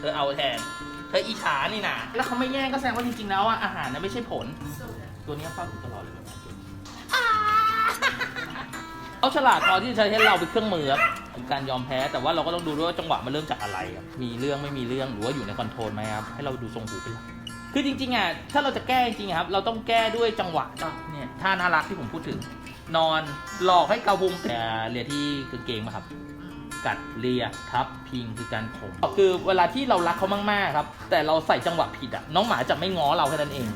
เธอเอาแทน เธออีฉานี่นะแล้วเขาไม่แย่งก็แสดงว่าจริงๆแล้วอะอาหารนะไม่ใช่ผล ตัวเนี้ยเฝ้าอยู่ตลอดเลยแบบนี้เขาฉลาดพอที่จะใช้ให้เราเป็นเครื่องมือครับเป็นการยอมแพ้แต่ว่าเราก็ต้องดูด้วยว่าจังหวะมันเริ่มจากอะไรครับมีเรื่องไม่มีเรื่องหรือว่าอยู่ในคอนโทรลไหมครับให้เราดูทรงหูเป็นหลักคือจริงๆอะถ้าเราจะแก้จริงๆอะครับ เราต้องแก้ด้วยจังหวะเนี่ยท่าน่ารักที่ผมพูดถึง นอนหลอกให้เกาพุงแต่เลียที่กางเกงมาครับ กัดเลียทับพิงคือการข่มคือเวลาที่เรารักเขามากๆครับ แต่เราใส่จังหวะผิดอะน้องหมาจะไม่ง้อเราแค่นั้นเอง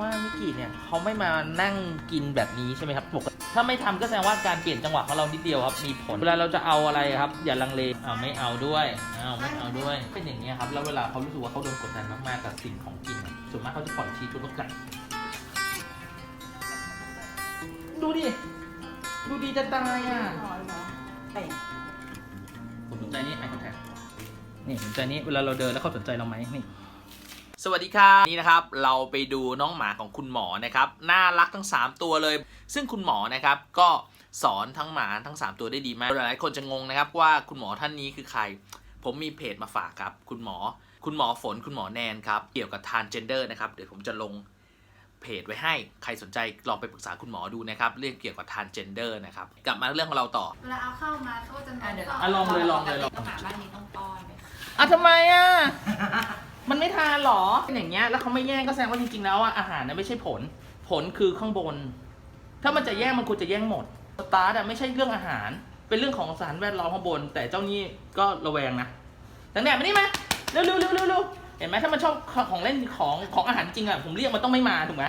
ว่ามิกิเนี่ยเขาไม่มานั่งกินแบบนี้ใช่ไหมครับปกติถ้าไม่ทำก็แสดงว่าการเปลี่ยนจังหวะของเรานิดเดียวครับมีผลเวลาเราจะเอาอะไรครับ อย่าลังเลอ้าไม่เอาด้วยอ้าวไม่เอาด้วยเป็นอย่างนี้ครับแล้วเวลาเขารู้สึกว่าเขาโดนกดดันมากๆกับสิ่งของกินส่วนมากเขาจะปล่อยชีสตัวกัดดูดิ ดูดีจะตายอะผมสนใจนี่ไอคอนแทคนี่สนใจนี้เวลาเราเดินแล้วเขาสนใจเราไหมนี่สวัสดีครับนี่นะครับเราไปดูน้องหมาของคุณหมอนะครับน่ารักทั้ง 3 ตัวเลย ซึ่งคุณหมอนะครับก็สอนทั้งหมาทั้ง 3 ตัวได้ดีมากหลายๆคนจะงงนะครับว่าคุณหมอท่านนี้คือใคร ผมมีเพจมาฝากครับ คุณหมอ คุณหมอฝนคุณหมอแนนครับเกี่ยวกับทานเจนเดอร์นะครับเดี๋ยวผมจะลง เพจไว้ให้ ใครสนใจลองไปปรึกษาคุณหมอดูนะครับ เรื่องเกี่ยวกับทานเจนเดอร์นะครับ กลับมาเรื่องของเราต่อ เวลาเอาเข้ามาเขาก็จะนออะนเดี๋ยวเข้าอะลองเลยลองเลยลอง ต้องหาบ้านนี้ต้องป้อนไหมอะทำไมอะ มันไม่ทานหรอเป็นอย่างเงี้ย แล้วเขาไม่แย่งก็แสดงว่าจริงๆแล้วอะอาหารนะไม่ใช่ผล ผลคือข้างบน ถ้ามันจะแย่งมันควรจะแย่งหมด สตาร์ทอะไม่ใช่เรื่องอาหาร เป็นเรื่องของสารแวดล้อมข้างบน แต่เจ้านี่ก็ระแวงนะแต่เนี่ยมานี่มาเร็วเร็วเร็วเร็วเร็วเห็นไหมถ้ามันชอบของเล่นของของอาหารจริงอะผมเรียกมันต้องไม่มาถูกไหม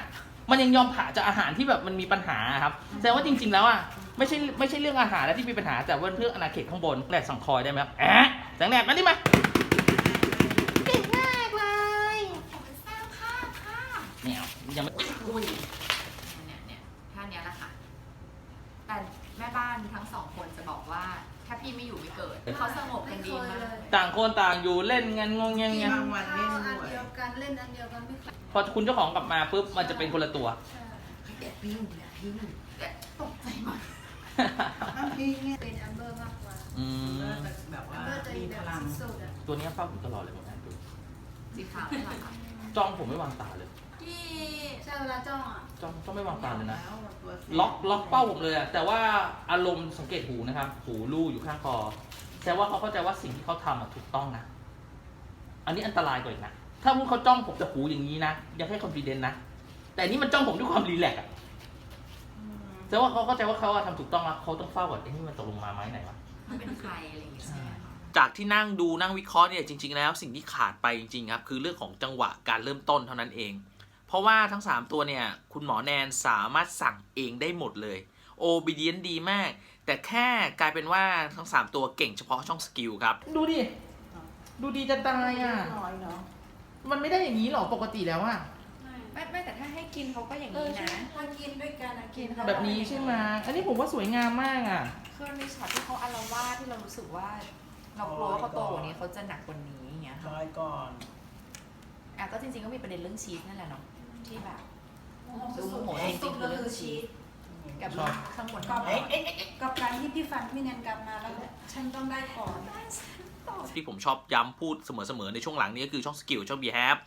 มันยังยอมผ่าจากอาหารที่แบบมันมีปัญหาครับแสดงว่าจริง ๆ แล้วอะไม่ใช่ไม่ใช่เรื่องอาหารแล้วที่มีปัญหาแต่ว่าเรื่องอาณาเขตข้างบนแหลกสังคอยได้ไหมครับแอะแสงแดดมานี่มาเก่งมากเลยเนี่ยยังไม่อุ้ยเนี่ยเนี่ยท่าเนี้ยแหละค่ะแต่แม่บ้านทั้งสองคน พี่ไม่อยู่ไม่เกิดเขาสงบกันดีมากต่างคนต่างอยู่เล่นกันงงงงกินงข้าวอันเดียวกันเล่นอันเดียวกันไม่เคยพอคุณเจ้าของกลับมาปุ๊บมันจะเป็นคนละตัวใช่แต่พี่แต่พี่แต่ตกใจมากน้ำพริกเนี่ยเป็นแอมเบอร์มากกว่าอืมแบบแอว่ามเบอร์จะมีแบพบลังสุดๆอะตัวเนี้ยเฝ้าอยู่ตลอดเลยผมแอบดูสีขาวนี่แหละค่ะจ้องผมไม่วางตาเลย พี่ใช่เวลาจ้องอะจ้องจ้องไม่วางตาเลยนะแล้วตัวสีล็อกล็อกเป้าผมเลยอะแต่ว่าอารมณ์สังเกตหูนะครับ หูลู่อยู่ข้างคอแต่ว่าเขาเข้าใจว่าสิ่งที่เขาทำอะถูกต้องนะ อันนี้อันตรายกว่าอีกนะ ถ้าพูดเขาจ้องผมจะหูอย่างนี้นะยังให้คอนฟิเดนต์นะ แต่อันนี้มันจ้องผมด้วยความรีแลกซ์อะอืมแต่ว่าเขาเข้าใจว่าเขาอะทำถูกต้องแล้วเขาต้องเฝ้าก่อนไอ้นี่มันตกลงมาไหมไหนวะ มันเป็นใครอะไรอย่างเงี้ยใช่ไหมคะจากที่นั่งดูนั่งวิเคราะห์เนี่ยจริง ๆ แล้วสิ่งที่ขาดไปจริงๆครับคือเรื่องของจังหวะการเริ่มต้นเท่านั้นเองเพ ราะว่าทั้ง 3 ตัวเนี่ย คุณหมอแนนสามารถสั่งเองได้หมดเลย โอบิเดียนดีมาก แต่แค่กลายเป็นว่าทั้ง 3 ตัวเก่งเฉพาะช่องสกิลครับ ดูดิ ดูดีจะตายอะ น้อยเนาะมันไม่ได้อย่างนี้หรอปกติแล้วอะ ไม่ไม่แต่ถ้าให้กินเขาก็อย่างเออนี้ใช่นะ ถ้ากินด้วยกันอะกินแบบนี้ใช่ไหมอันนี้ผมว่าสวยงามมากอะ คือมันมีช็อตที่เขาอารวาสที่เรารู้สึกว่า เรากลัวว่าเขาโตกว่านี้เขาจะหนักกว่านี้อย่างเงี้ยค่ะน้อยก่อน อะก็จริงๆก็มีประเด็นเรื่องชีสนั่นแหละเนาะ ที่แบบสุดสุดก็คือชีสกับชอบ ข้างบนกับเอ๊ะเอ๊ะเอ๊ะกับการที่พี่ฟันพี่แนนกลับมาแล้วฉันต้องได้ก่อนที่ผมชอบย้ำพูดเสมอๆในช่วงหลังนี้ก็คือช่องสกิลช่อง behave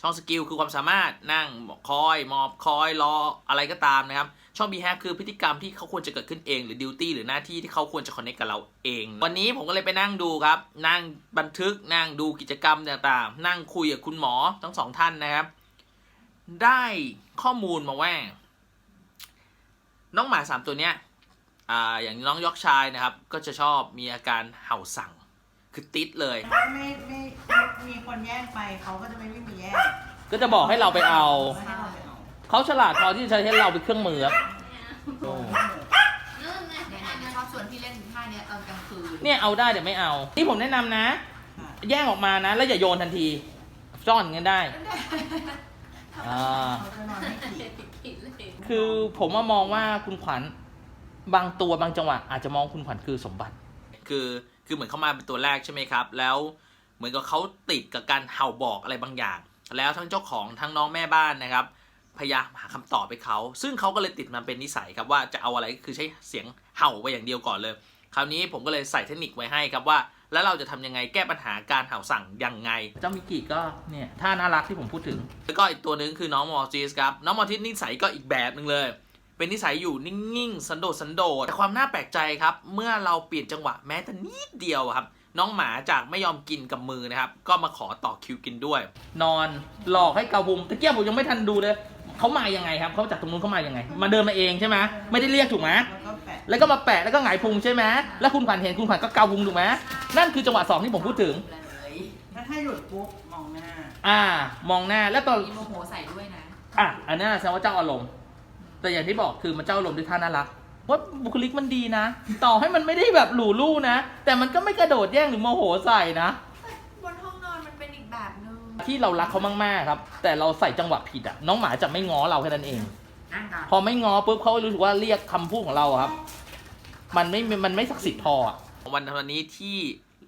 ช่องสกิลคือความสามารถนั่งคอยมอบคอยรออะไรก็ตามนะครับ ช่อง behave คือพฤติกรรมที่เขาควรจะเกิดขึ้นเอง หรือ duty หรือหน้าที่ที่เขาควรจะ connect กับเราเอง วันนี้ผมก็เลยไปนั่งดูครับ นั่งบันทึกนั่งดูกิจกรรมต่างๆ นั่งคุยกับคุณหมอทั้งสองท่านนะครับ ได้ข้อมูลมาว่า น้องหมาสามตัวเนี้ยอ่าอย่างน้องยอกชายนะครับ ก็จะชอบมีอาการเห่าสั่งคือติดเลย ไม่ไม่ไม่ไม่มีคนแย่งไปเขาก็จะไม่ไม่มีแย่งก็จะบอกให้เราไปเอา ไม่ให้เราไปเอาเขาฉลาดพอที่จะใช้ให้เราเป็นเครื่องมือครับโอ้เนี่ยเนี่ยชอบชวนพี่เล่นท่าเนี้ยตอนกลางคืนเนี่ยเอาได้เดี๋ยวไม่เอา ที่ผมแนะนำนะค่ะแย่งออกมานะ แล้วอย่าโยนทันที ซ่อนกันได้ อ่าเขาจะนอนไม่ขี่ผิดเลยคือผมว่ามองว่าคุณขวัญบางตัวบางจังหวะอาจจะมองคุณขวัญคือสมบัติ คือคือเหมือนเขามาเป็นตัวแรกใช่ไหมครับ แล้วเหมือนกับเขาติดกับการเห่าบอกอะไรบางอย่าง แล้วทั้งเจ้าของทั้งน้องแม่บ้านนะครับ พยายามหาคำตอบไปเขา ซึ่งเขาก็เลยติดมันเป็นนิสัยครับว่าจะเอาอะไรก็คือใช้เสียงเห่าไปอย่างเดียวก่อนเลย คราวนี้ผมก็เลยใส่เทคนิคไว้ให้ครับว่า แล้วเราจะทำยังไงแก้ปัญหาการเห่าสั่งยังไง เจ้ามิกิก็เนี่ยท่าน่ารักที่ผมพูดถึง แล้วก็อีกตัวหนึ่งคือน้องมอร์ติสครับ น้องมอร์ติสนิสัยก็อีกแบบหนึ่งเลย เป็นนิสัยอยู่นิ่งๆ สันโดษสันโดษแต่ความน่าแปลกใจครับ เมื่อเราเปลี่ยนจังหวะแม้แต่นิดเดียวอะครับ น้องหมาจากไม่ยอมกินกับมือนะครับ ก็มาขอต่อคิวกินด้วย นอนหลอกให้เกาบุมตะเกียบผมยังไม่ทันดูเลย เขามายังไงครับเขาจากตรงนู้นเขามายังไง มาเดินมาเองใช่ไหมไม่ได้เรียกถูกไหมแล้วก็แปะแล้วก็มาแปะแล้วก็หงายพุงใช่ไหมแล้วคุณขวัญเห็นคุณขวัญก็เกาพุงถูกไหมนั่นคือจังหวะสองที่ผมพูดถึง เลยถ้าถ้าหยุดปุ๊บมองหน้าอ่า มองหน้าแล้วตอนมีโมโหใส่ด้วยนะอะอันนั้นแสดงว่าเจ้าอารมณ์แต่อย่างที่บอกคือมันเจ้าอารมณ์ด้วยท่าน่ารักว่าบุคลิกมันดีนะ ต่อให้มันไม่ได้แบบหรูลู่นะ แต่มันก็ไม่กระโดดแย่งหรือโมโหใส่นะ ที่เรารักเขามากๆครับ แต่เราใส่จังหวะผิดอะน้องหมาจะไม่ง้อเราแค่นั้นเอง นั่งก่อนพอไม่ง้อปุ๊บเขารู้สึกว่าเรียกคำพูดของเราอะครับ มันไม่มันไม่ศักดิ์สิทธิ์พออะ วันวันนี้ที่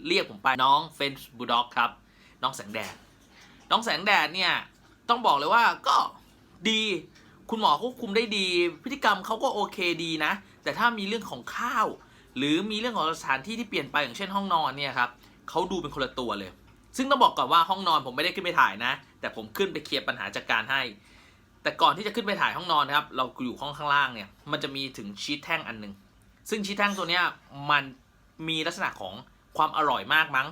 เรียกผมไปน้องเฟนส์บูลด็อกครับ น้องแสงแดด น้องแสงแดดเนี่ย ต้องบอกเลยว่าก็ดีคุณหมอควบคุมได้ดี พฤติกรรมเขาก็โอเคดีนะ แต่ถ้ามีเรื่องของข้าว หรือมีเรื่องของสถานที่ที่เปลี่ยนไปอย่างเช่นห้องนอนเนี่ยครับเขาดูเป็นคนละตัวเลย ซึ่งต้องบอกก่อนว่าห้องนอนผมไม่ได้ขึ้นไปถ่ายนะ แต่ผมขึ้นไปเคลียร์ปัญหาจัดการให้ แต่ก่อนที่จะขึ้นไปถ่ายห้องนอนนะครับ เราอยู่ห้องข้างล่างเนี่ย มันจะมีถึงชีทแท่งอันหนึ่งซึ่งชีทแท่งตัวเนี้ยมันมีลักษณะของความอร่อยมากมั้ง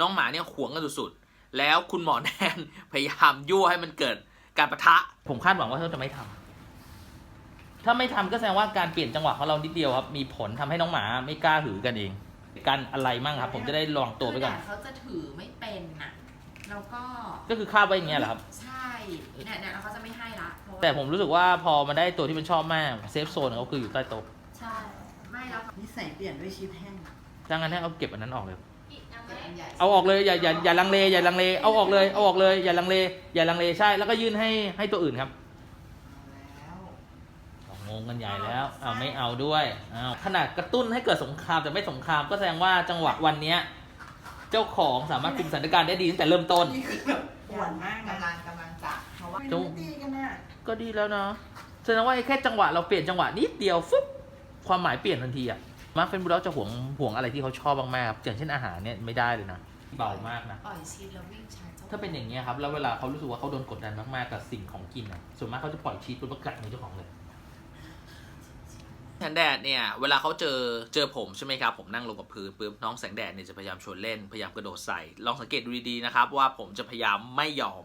น้องหมาเนี่ยหวงกันสุดๆแล้วคุณหมอแนนพยายามยั่วให้มันเกิดการประทะ ผมคาดหวังว่าเขาจะไม่ทำถ้าไม่ทำก็แสดงว่าการเปลี่ยนจังหวะของเรานิดเดียวครับ มีผลทำให้น้องหมาไม่กล้าหือกันเอง การอะไรมั่งครับ ผมจะได้ลองตัวไปก่อน คือแดดเขาจะถือไม่เป็นน่ะ แล้วก็ ก็คือคาบไว้อย่างเงี้ยเหรอครับ ใช่เนี่ยเนี่ยแล้วเขาจะไม่ให้ละเพราะว่าแต่ผมรู้สึกว่าพอมาได้ตัวที่มันชอบมากเซฟโซนเขาคืออยู่ใต้โต๊ะใช่ ไม่แล้วนิสัยเปลี่ยนด้วยชีสแห้งถ้างั้นให้เอาเก็บอันนั้นออกเลย เป็นอันใหญ่เอาออกเลยอย่าอย่าอย่าลังเลอย่าลังเลเอาออกเลยเอาออกเลยอย่าลังเลอย่าลังเลใช่แล้วก็ยื่นให้ให้ตัวอื่นครับแล้วเอา งงกันใหญ่แล้วเอาไม่เอาด้วยเอาขนาดกระตุ้นให้เกิดสงครามแต่ไม่สงครามก็แสดงว่าจังหวะวันเนี้ยเจ้าของสามารถคุมสถานการณ์ได้ดีตั้งแต่เริ่มต้น นี่คือแบบปวดมากนะกำลังกำลังจะเพราะว่าจุ๊ไม่ตีกันน่ะก็ดีแล้วเนาะแสดงว่าไอ้แค่จังหวะเราเปลี่ยนจังหวะนิดเดียวฟึ๊บความหมายเปลี่ยนทันทีอะมาร์คเฟนบูลด็อกจะห่วงห่วงอะไรที่เขาชอบมากๆครับอย่างเช่นอาหารเนี่ยไม่ได้เลยนะเบามากนะ ปล่อยชีสแล้ววิ่งชาร์จถ้าเป็นอย่างนี้ยครับ แล้วเวลาเขารู้สึกว่าเขาโดนกดดันมากๆกับสิ่งของกินอะส่วนมากเขาจะปล่อยชีสปุ๊บแล้วกัดมือเจ้าของเลย แสงแดดเนี่ยเวลาเขาเจอเจอผมใช่ไหมครับผมนั่งลงกับพื้นปุ๊บน้องแสงแดดเนี่ยจะพยายามชวนเล่นพยายามกระโดดใส่ลองสังเกตดูดีๆนะครับว่าผมจะพยายามไม่ยอม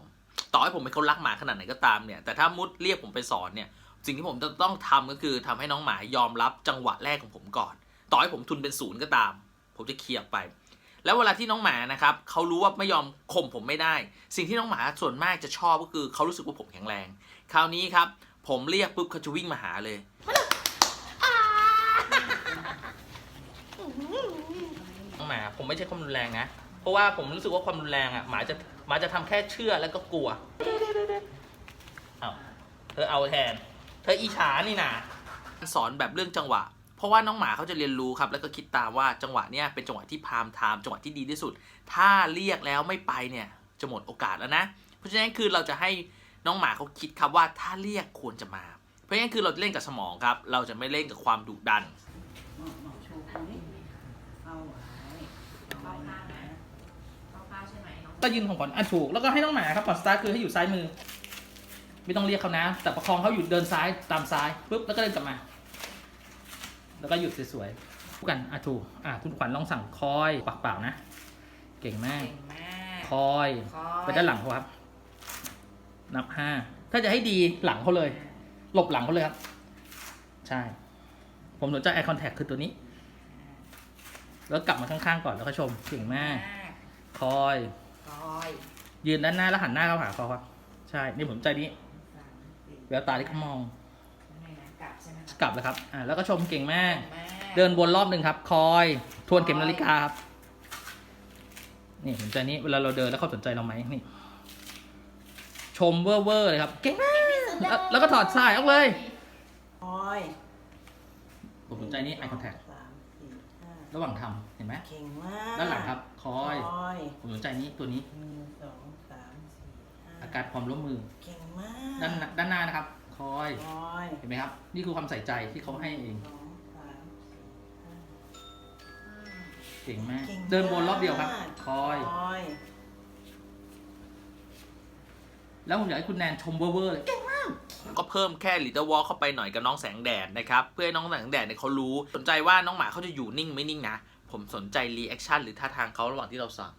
ต่อให้ผมเป็นคนรักหมาขนาดไหนก็ตามเนี่ยแต่ถ้ามุดเรียกผมไปสอนเนี่ยสิ่งที่ผมจะต้องทำก็คือทำให้น้องหมายอมรับจังหวะแรกของผมก่อน ต่อให้ผมทุนเป็นศูนย์ก็ตาม ผมจะเคลียร์ไป แล้วเวลาที่น้องหมานะครับเขารู้ว่าไม่ยอมข่มผมไม่ได้ สิ่งที่น้องหมาส่วนมากจะชอบก็คือเขารู้สึกว่าผมแข็งแรง คราวนี้ครับผมเรียกปุ๊บเขาจะวิ่งมาหาเลย น้องหมา ผมไม่ใช่ความรุนแรงนะ เพราะว่าผมรู้สึกว่าความรุนแรงอะหมาจะหมาจะทำแค่เชื่อแล้วก็กลัวเอาเธอเอาแทน เธออีฉานี่นะสอนแบบเรื่องจังหวะ เพราะว่าน้องหมาเขาจะเรียนรู้ครับ แล้วก็คิดตามว่าจังหวะเนี้ยเป็นจังหวะที่พามไทม์จังหวะที่ดีที่สุด ถ้าเรียกแล้วไม่ไปเนี่ยจะหมดโอกาสแล้วนะ เพราะฉะนั้นคือเราจะให้น้องหมาเขาคิดครับว่าถ้าเรียกควรจะมา เพราะฉะนั้นคือเราเล่นกับสมองครับ เราจะไม่เล่นกับความดุดัน หมอหมอโชว์คนนี้เอาไว้เอาไว้นะ เข้าผ้าใช่ไหมน้อง ก็ยืนของก่อนอะถูก แล้วก็ให้น้องหมาครับก่อนสตาร์ทคือให้อยู่ซ้ายมือ ไม่ต้องเรียกเขานะ แต่ประคองเขาอยู่เดินซ้ายตามซ้ายปุ๊บแล้วก็เดินกลับมา แล้วก็หยุดสวยๆคู่กันอะถูกอะคุณขวัญลองสั่งคอยปากเปล่านะ เก่งมาก เก่งมากคอย คอยไปด้านหลังเขาครับ นับห้า ถ้าจะให้ดีหลังเขาเลย หลบหลังเขาเลยครับ ใช่ ผมสนใจ eye contact คือตัวนี้ แล้วกลับมาข้างๆก่อนแล้วก็ชมเก่งมากคอย คอยยืนด้านหน้าแล้วหันหน้าเข้าหาเขาครับใช่ นี่ผมใจนี้สามสี่แววตาที่เขามอง ยังไงนะกลับใช่ไหมคะกลับแล้วครับ อ่า แล้วก็ชมเก่งมากเก่งมากเดินวนรอบหนึ่งครับ คอย ทวนเข็มนาฬิกาครับ นี่สนใจนี้ เวลาเราเดินแล้วเขาสนใจเราไหมนี่ ชมเวอร์เวอร์เลยครับ เก่งมากแล้วแล้วก็ถอดสายออกเลย คอยผมสนใจนี้ eye contact สามสี่ห้า ระหว่างทำเห็นไหมเก่งมากด้านหลังครับคอยคอยผมสนใจนี้ตัวนี้หนึ่งสองสามสี่ห้าอาการความร่วมมือ เก่งมากด้านหน้าด้านหน้านะครับ คอย คอยเห็นไหมครับ นี่คือความใส่ใจที่เขาให้เอง สองสามสี่ห้า เก่งมาก เก่งเดินวนรอบเดียวครับมากคอย คอย แล้วผมอยากให้คุณแนนชมเวอร์ๆเลยก็ ก็เพิ่มแค่ลิตเติ้ลวอลเข้าไปหน่อยกับน้องแสงแดดนะครับ เพื่อให้น้องแสงแดดเนี่ยเขารู้ สนใจว่าน้องหมาเขาจะอยู่นิ่งไม่นิ่งนะ ผมสนใจรีแอคชั่นหรือท่าทางเขาระหว่างที่เราสั่ง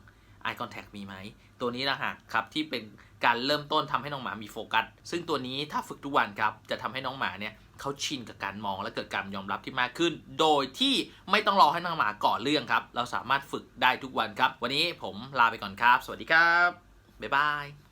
eye contact มีไหม ตัวนี้นะฮะครับที่เป็นการเริ่มต้นทำให้น้องหมามีโฟกัส ซึ่งตัวนี้ถ้าฝึกทุกวันครับจะทำให้น้องหมาเนี่ยเขาชินกับการมองและเกิดการยอมรับที่มากขึ้น โดยที่ไม่ต้องรอให้น้องหมาก่อเรื่องครับ เราสามารถฝึกได้ทุกวันครับ วันนี้ผมลาไปก่อนครับ สวัสดีครับ บ๊ายบาย